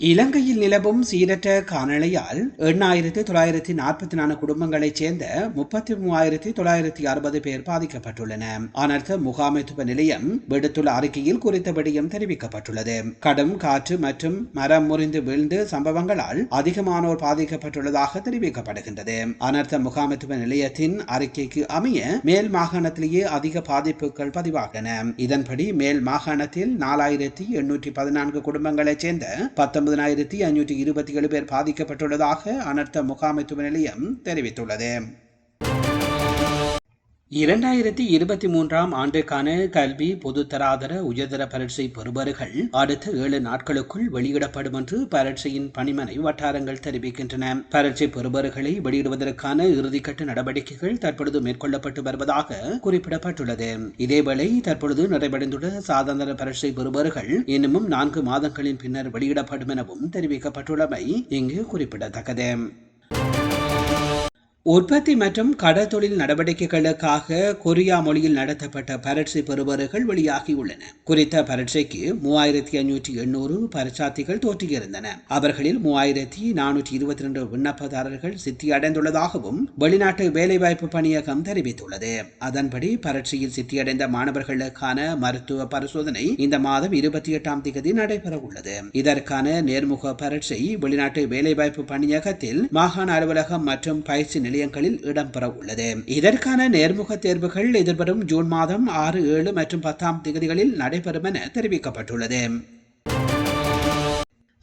இலங்கையில் நிலவும் சீரற்ற காலநிலையால் எண்ணாயிரத்தி தொள்ளாயிரத்தி நாற்பத்தி நான்கு குடும்பங்களைச் சேர்ந்த முப்பத்தி மூவாயிரத்தி தொள்ளாயிரத்தி அறுபது பேர் பாதிக்கப்பட்டுள்ளன. அனர்த்த முகாமைத்துவ நிலையம் விடுத்துள்ள அறிக்கையில் குறித்த விடயம் தெரிவிக்கப்பட்டுள்ளது. கடும் காற்று மற்றும் மரம் முறிந்து வீழ்ந்து சம்பவங்களால் அதிகமானோர் பாதிக்கப்பட்டுள்ளதாக தெரிவிக்கப்படுகின்றது. அனர்த்த முகாமைத்துவ நிலையத்தின் அறிக்கைக்கு அமைய மேல் மாகாணத்திலேயே அதிக பாதிப்புகள் பதிவாகின. இதன்படி மேல் மாகாணத்தில் நாலாயிரத்தி எண்ணூற்றி பதினான்கு குடும்பங்களைச் சேர்ந்த பத்தொன்பது ஒன்பதாயிரத்தி ஐநூற்றி இருபத்தி ஏழு பேர் பாதிக்கப்பட்டுள்ளதாக அனர்த்த முகாமைத்துவ நிலையம் தெரிவித்துள்ளது. இரண்டாயிரத்தி இருபத்தி மூன்றாம் ஆண்டுக்கான கல்வி பொதுத்தராதர உயர்தர பரீட்சை பெறுபவர்கள் அடுத்த ஏழு நாட்களுக்குள் வெளியிடப்படும் என்று பரீட்சையின் பணிமனை வட்டாரங்கள் தெரிவிக்கின்றன. பரீட்சை பெறுபவர்களை வெளியிடுவதற்கான இறுதிக்கட்ட நடவடிக்கைகள் தற்பொழுது மேற்கொள்ளப்பட்டு வருவதாக குறிப்பிடப்பட்டுள்ளது. இதேவேளை தற்பொழுது நிறைவடைந்துள்ள சாதாரண பரீட்சை பெறுபவர்கள் இன்னமும் நான்கு மாதங்களின் பின்னர் வெளியிடப்படும் எனவும் தெரிவிக்கப்பட்டுள்ளமை இங்கு குறிப்பிடத்தக்கது. உற்பத்தி மற்றும் கடற்தொழில் நடவடிக்கைகளுக்காக கொரியா மொழியில் நடத்தப்பட்ட பரட்சை பெறுபவர்கள் வெளியாகியுள்ளன. குறித்த பரட்சைக்கு மூவாயிரத்தி ஐநூற்றி எண்ணூறு பரிசாத்திகள் தோற்றியிருந்தன. அவர்களில் மூவாயிரத்தி நானூற்றி இருபத்தி ரெண்டு விண்ணப்பதாரர்கள் சித்தி அடைந்துள்ளதாகவும் வெளிநாட்டு வேலைவாய்ப்பு பணியகம் தெரிவித்துள்ளது. அதன்படி பரட்சையில் சித்தியடைந்த மாணவர்களுக்கான மருத்துவ பரிசோதனை இந்த மாதம் இருபத்தி எட்டாம் தேதி நடைபெற உள்ளது இதற்கான நேர்முக பரட்சை வெளிநாட்டு வேலைவாய்ப்பு பணியகத்தில் மாகாண அலுவலகம் மற்றும் பயிற்சி நிலை நிலையங்களில் இடம்பெற உள்ளது இதற்கான நேர்முக தேர்வுகள் எதிர்வரும் ஜூன் மாதம் ஆறு ஏழு மற்றும் பத்தாம் தேதிகளில் நடைபெறும் என தெரிவிக்கப்பட்டுள்ளது.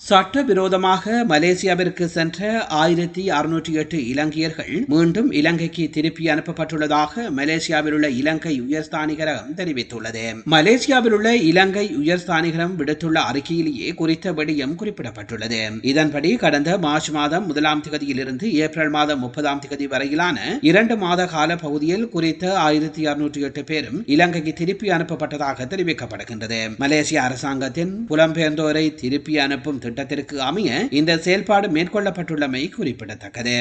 சட்டவிரோதமாக மலேசியாவிற்கு சென்ற ஆயிரத்தி அறுநூற்றி எட்டு இலங்கையர்கள் மீண்டும் இலங்கைக்கு திருப்பி அனுப்பப்பட்டுள்ளதாக மலேசியாவில் உள்ள இலங்கை உயர்ஸ்தானிகரம் தெரிவித்துள்ளது. மலேசியாவில் உள்ள இலங்கை உயர்ஸ்தானிகரம் விடுத்துள்ள அறிக்கையிலேயே குறித்த விடயம் குறிப்பிடப்பட்டுள்ளது. இதன்படி கடந்த மார்ச் மாதம் முதலாம் திகதியிலிருந்து ஏப்ரல் மாதம் முப்பதாம் திகதி வரையிலான இரண்டு மாத கால பகுதியில் குறித்த ஆயிரத்தி அறுநூற்றி எட்டு பேரும் இலங்கைக்கு திருப்பி அனுப்பப்பட்டதாக தெரிவிக்கப்படுகின்றது. மலேசிய அரசாங்கத்தின் புலம்பெயர்ந்தோரை திருப்பி அனுப்பும் திட்டத்திற்கு அமைய இந்த செயல்பாடு மேற்கொள்ளப்பட்டுள்ளமை குறிப்பிடத்தக்கது.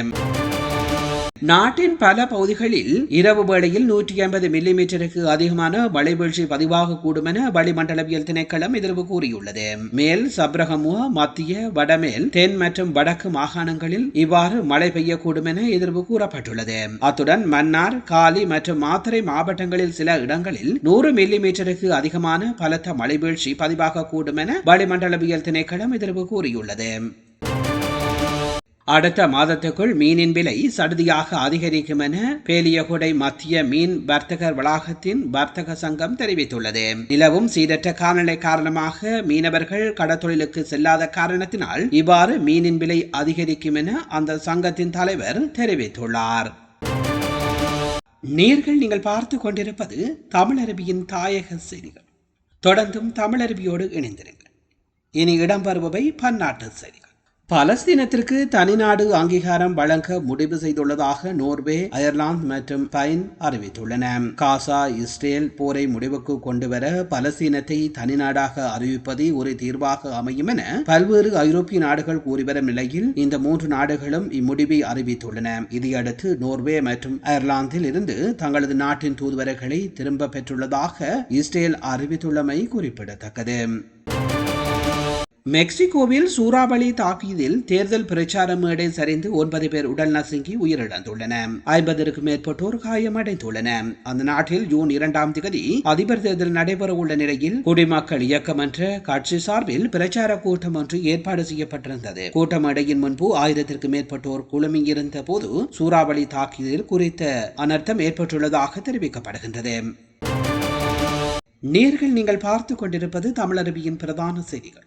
நாட்டின் பல பகுதிகளில் இரவு வேளையில் நூற்றி ஐம்பது மில்லி மீட்டருக்கு அதிகமான மழை வீழ்ச்சி பதிவாகக்கூடும் என வளிமண்டலவியல் திணைக்களம் எதிர்வு கூறியுள்ளது. மேல் சப்ரகமுவ மத்திய வடமேல் தென் மற்றும் வடக்கு மாகாணங்களில் இவ்வாறு மழை பெய்யக்கூடும் என எதிர்வு கூறப்பட்டுள்ளது. அத்துடன் மன்னார் காலி மற்றும் மாத்தறை மாவட்டங்களில் சில இடங்களில் நூறு மில்லி மீட்டருக்கு அதிகமான பலத்த மழை வீழ்ச்சி பதிவாகக்கூடும் என வளிமண்டலவியல் திணைக்களம் எதிர்வு கூறியுள்ளது. அடுத்த மாதத்துக்குள் மீனின் விலை சடுதியாக அதிகரிக்கும் என பேலியகுடை மத்திய மீன் வர்த்தகர் வளாகத்தின் வர்த்தக சங்கம் தெரிவித்துள்ளது. நிலவும் சீரற்ற காலநிலை காரணமாக மீனவர்கள் கடத்தொழிலுக்கு செல்லாத காரணத்தினால் இவ்வாறு மீனின் விலை அதிகரிக்கும் என அந்த சங்கத்தின் தலைவர் தெரிவித்துள்ளார். நீர்கள் நீங்கள் பார்த்து கொண்டிருப்பது தமிழருவியின் தாயக செய்திகள். தொடர்ந்தும் தமிழருவியோடு இணைந்திருங்கள். இனி இடம்பெறுபவை பன்னாட்டு செய்திகள். பலஸ்தீனத்திற்கு தனிநாடு அங்கீகாரம் வழங்க முடிவு செய்துள்ளதாக நோர்வே அயர்லாந்து மற்றும் பைன் அறிவித்துள்ளன. காசா இஸ்ரேல் போரை முடிவுக்கு கொண்டுவர பலஸ்தீனத்தை தனிநாடாக அறிவிப்பதே ஒரு தீர்வாக அமையும் என பல்வேறு ஐரோப்பிய நாடுகள் கூறிவரும் நிலையில் இந்த மூன்று நாடுகளும் இம்முடிவை அறிவித்துள்ளன. இதையடுத்து நோர்வே மற்றும் அயர்லாந்தில் இருந்து தங்களது நாட்டின் தூதுவர்களை திரும்ப பெற்றுள்ளதாக இஸ்ரேல் அறிவித்துள்ளமை குறிப்பிடத்தக்கது. மெக்சிகோவில் சூறாவளி தாக்கியதில் தேர்தல் பிரச்சார மேடை சரிந்து ஒன்பது பேர் உடல் நசுங்கி உயிரிழந்துள்ளன. ஐம்பதற்கும் மேற்பட்டோர் காயமடைந்துள்ளன. அந்த நாட்டில் ஜூன் இரண்டாம் தேதி அதிபர் தேர்தல் நடைபெற உள்ள நிலையில் குடிமக்கள் இயக்கம் என்ற கட்சி சார்பில் பிரச்சார கூட்டம் ஒன்று ஏற்பாடு செய்யப்பட்டிருந்தது. கூட்ட மேடையின் முன்பு ஆயிரத்திற்கும் மேற்பட்டோர் குழுமியிருந்த போது சூறாவளி தாக்கியதில் குறித்த அனர்த்தம் ஏற்பட்டுள்ளதாக தெரிவிக்கப்படுகின்றது. நேர்கள் நீங்கள் பார்த்துக் கொண்டிருப்பது தமிழருவியின் பிரதான செய்திகள்.